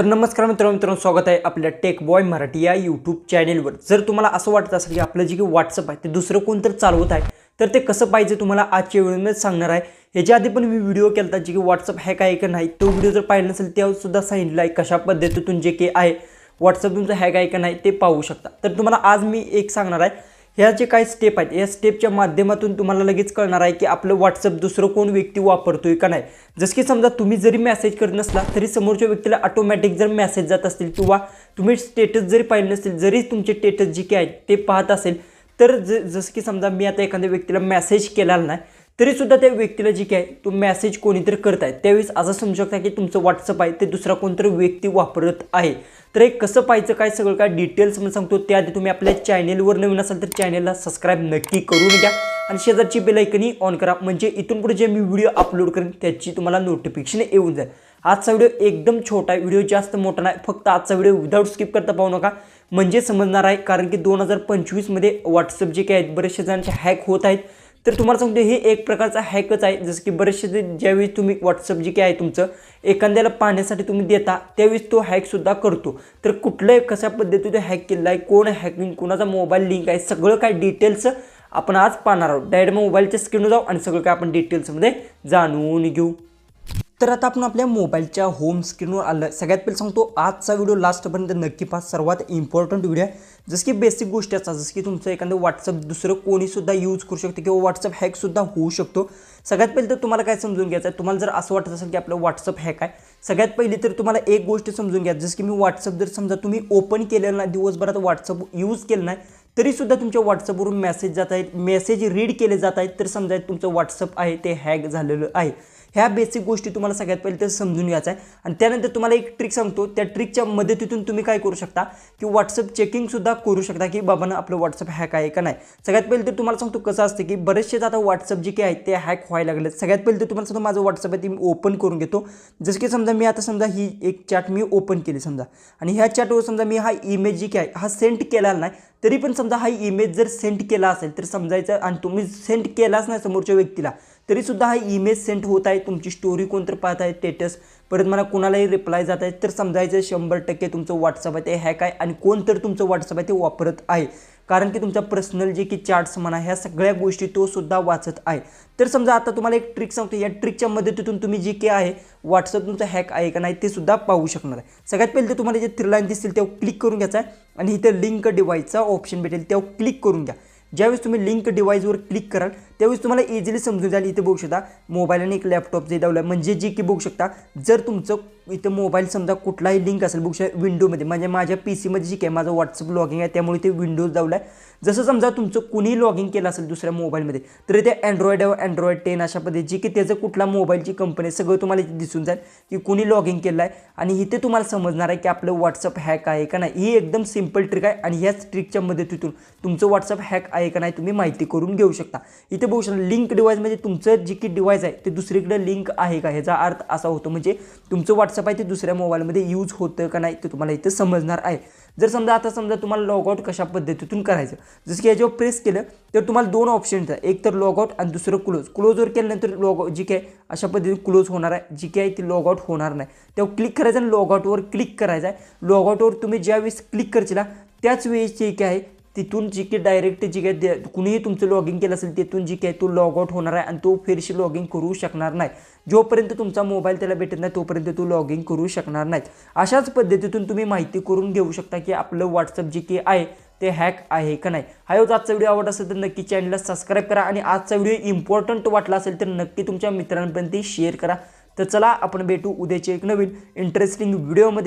तर नमस्कार मित्रांनो मित्रांनो स्वागत आहे आपल्या टेक बॉय मराठी या यूट्यूब चॅनेलवर जर तुम्हाला असं वाटत असेल की आपलं जे काही व्हॉट्सअप आहे ते दुसरं कोणतरी चालवत आहे तर ते कसं पाहिजे तुम्हाला आजच्या व्हिडिओमध्ये सांगणार आहे. ह्याच्या आधी पण मी व्हिडिओ केला होता जे की व्हॉट्सअप हॅक आहे का नाही तो व्हिडिओ जर पाहिला नसेल त्यावर सुद्धा सांगितलं आहे कशा पद्धतीतून जे काही आहे व्हॉट्सअप तुमचं हॅक आहे का नाही ते पाहू शकता. तर तुम्हाला आज मी एक सांगणार आहे ह्या जे काही स्टेप आहेत या स्टेपच्या माध्यमातून तुम्हाला लगेच कळणार आहे की आपलं व्हॉट्सअप दुसरं कोण व्यक्ती वापरतोय का नाही. जसं की समजा तुम्ही जरी मेसेज करत नसला तरी समोरच्या व्यक्तीला ऑटोमॅटिक जर मेसेज जात असतील किंवा तुम्ही स्टेटस जरी पाहिले नसतील जरी तुमचे स्टेटस जे काही आहेत ते पाहत असेल तर ज जसं की समजा मी आता एखाद्या व्यक्तीला मेसेज केलेला नाही तरीसुद्धा त्या व्यक्तीला जे काय तो मॅसेज कोणीतरी करत आहे त्यावेळेस असं समजू शकता की तुमचं व्हॉट्सअप आहे ते दुसरा कोणतरी व्यक्ती वापरत आहे. तर हे कसं पाहायचं काय सगळं काय डिटेल्स मी सांगतो त्याआधी तुम्ही आपल्या चॅनेलवर नवीन असाल तर चॅनेलला सबस्क्राईब नक्की करून घ्या. आणि शेजारची बेलायकनही ऑन करा. म्हणजे इथून पुढे जे मी व्हिडिओ अपलोड करेन त्याची तुम्हाला नोटिफिकेशन येऊन जाईल. आजचा व्हिडिओ एकदम छोटा आहे. व्हिडिओ जास्त मोठा नाही. फक्त आजचा व्हिडिओ विदाऊट स्किप करता पाहू नका. म्हणजे समजणार आहे कारण की दोन हजार पंचवीसमध्ये व्हॉट्सअप जे काही आहेत बरेचसे जणांचे हॅक होत आहेत. तर तुम्हाला सांगतो हे एक प्रकारचा हॅकच आहे. जसं की बरेचसे ज्यावेळी तुम्ही व्हॉट्सअप जे काही आहे तुमचं एखाद्याला पाहण्यासाठी तुम्ही देता त्यावेळेस तो हॅकसुद्धा करतो. तर कुठलंही कशा पद्धतीने हॅक केलं आहे कोण हॅकिंग कोणाचा मोबाईल लिंक आहे सगळं काय डिटेल्स आपण आज पाहणार आहोत. डायरेक्ट मोबाईलच्या स्क्रीनवर जाऊ आणि सगळं काय आपण डिटेल्समध्ये जाणून घेऊ. तर आता आपण आपल्या मोबाईलच्या होम स्क्रीनवर आलं सगळ्यात पहिले सांगतो आजचा व्हिडिओ लास्टपर्यंत नक्की पाच सर्वात इम्पॉर्टंट व्हिडिओ आहे. जसं की बेसिक गोष्टी असतात जसं की तुमचं एखादं व्हॉट्सअप दुसरं कोणीसुद्धा यूज करू शकतो किंवा व्हॉट्सअप हॅकसुद्धा होऊ शकतो. सगळ्यात पहिले तर तुम्हाला काय समजून घ्यायचं आहे? तुम्हाला जर असं वाटत असेल की आपलं व्हॉट्सअप हॅक आहे सगळ्यात पहिले तर तुम्हाला एक गोष्ट समजून घ्या. जसं की मी व्हॉट्सअप जर समजा तुम्ही ओपन केलेलं नाही दिवसभरात व्हॉट्सअप यूज केलं नाही तरीसुद्धा तुमच्या व्हॉट्सअपवरून मेसेज जात आहेत. मेसेज रीड केले जात आहेत. तर समजा तुमचं व्हॉट्सअप आहे ते हॅक झालेलं आहे. ह्या बेसिक गोष्टी तुम्हाला सगळ्यात पहिले तर समजून घ्यायचं आहे. आणि त्यानंतर तुम्हाला एक ट्रिक सांगतो. त्या ट्रिकच्या मदतीतून तुम्ही काय करू शकता? की व्हॉट्सअप चेकिंगसुद्धा करू शकता की बाबांना आपलं व्हॉट्सअप हॅक आहे का नाही? सगळ्यात पहिले तर तुम्हाला सांगतो कसं असतं की बरेचसे आता व्हॉट्सअप जे काही आहेत ते हॅक व्हायला लागले सगळ्यात पहिले तर तुम्हाला सांगतो माझं व्हॉट्सअप आहे ते मी ओपन करून घेतो. जसं की समजा मी आता समजा ही एक चॅट मी ओपन केली समजा. आणि ह्या चॅटवर समजा मी हा इमेज जी काय हा सेंड केलेला नाही तरी पण समजा हा इमेज जर सेंड केला असेल तर समजायचं आणि तुम्ही सेंड केलाच नाही समोरच्या व्यक्तीला तरीसुद्धा हा इमेज सेंड होत आहे. तुमची स्टोरी कोणतर पाहत आहे स्टेटस परत मला कोणालाही रिप्लाय जात आहे तर समजायचं शंभर टक्के तुमचं व्हॉट्सअप आहे ते हॅक आहे आणि कोण तर तुमचं व्हॉट्सअप आहे ते वापरत आहे. कारण की तुमचा पर्सनल जे की चार्ट्स म्हणा ह्या सगळ्या गोष्टी तो सुद्धा वाचत आहे. तर समजा आता तुम्हाला एक ट्रिक सांगतो या ट्रिकच्या मदतीतून तुम्ही जे काही आहे व्हॉट्सअप तुमचं हॅक आहे का नाही ते सुद्धा पाहू शकणार आहे. सगळ्यात पहिले तर तुम्हाला जे थ्री लाईन दिसतील त्यावर क्लिक करून घ्यायचा आहे आणि इथं लिंक डिवाईसचा ऑप्शन भेटेल त्यावर क्लिक करून घ्या. ज्यावेळेस तुम्ही लिंक डिवाईसवर क्लिक कराल त्यावेळेस तुम्हाला इझिली समजून जाईल. इथे बघू शकता मोबाईल आणि एक लॅपटॉप जे लावलं म्हणजे जे की बघू शकता जर तुमचं इथं मोबाईल समजा कुठलाही लिंक असेल बघू शकता विंडोमध्ये म्हणजे माझ्या पी सीमध्ये जी काय माझं व्हॉट्सअप लॉगिंग आहे त्यामुळे ते विंडोज लावलं आहे जसं समजा तुमचं कुणी लॉगिंग केलं असेल दुसऱ्या मोबाईलमध्ये तर ते अँड्रॉइड अँड्रॉइड टेन अशा पद्धती जे की त्याचं कुठला मोबाईलची कंपनी सगळं तुम्हाला इथे दिसून जाईल की कुणी लॉगिंग केलं आहे आणि इथे तुम्हाला समजणार आहे की आपलं व्हॉट्सअप हॅक आहे का नाही. ही एकदम सिंपल ट्रिक आहे आणि ह्याच ट्रिकच्या मदतीतून तुमचं व्हॉट्सअप हॅक आहे का नाही तुम्ही माहिती करून घेऊ शकता. इथे बघू शकता लिंक डिवाईस म्हणजे तुमचं जे की डिवाईस आहे ते दुसरीकडे लिंक आहे का? ह्याचा अर्थ असा होतो म्हणजे तुमचं व्हॉट्सअप आहे ते दुसऱ्या मोबाईलमध्ये यूज होतं का नाही ते तुम्हाला इथं समजणार आहे. जर समजा आता समजा तुम्हाला लॉगआउट कशा पद्धतीतून करायचं जसं की याच्यावर प्रेस केलं तर तुम्हाला दोन ऑप्शन येतात एक तर लॉगआउट आणि दुसरं क्लोज क्लोजवर केल्यानंतर लॉग जी काय अशा पद्धतीने क्लोज होणार आहे. जी काय ती लॉगआउट होणार नाही. तेव्हा क्लिक करायचं आणि लॉगआउटवर क्लिक करायचं आहे. लॉगआउटवर तुम्ही ज्यावेळेस क्लिक करशील त्याच वेळेस जे काय आहे तिथून जी की डायरेक्ट जी काय दे- कुणीही तुमचं लॉगिंग केलं असेल तिथून जी काय तो लॉग आउट होणार आहे आणि तो फिरशी लॉगिंग करू शकणार नाही. जोपर्यंत तुमचा मोबाईल त्याला भेटत नाही तोपर्यंत तो लॉगिंग करू शकणार नाही अशाच पद्धतीतून तुम्ही माहिती करून घेऊ शकता की आपलं व्हॉट्सअप जे काही आहे ते हॅक आहे का नाही. हा होत आजचा व्हिडिओ आवडत असेल तर नक्की चॅनलला सबस्क्राईब करा आणि आजचा व्हिडिओ इम्पॉर्टंट वाटला असेल तर नक्की तुमच्या मित्रांपर्यंत शेअर करा. तर चला आपण भेटू उद्याचे एक नवीन इंटरेस्टिंग व्हिडिओमध्ये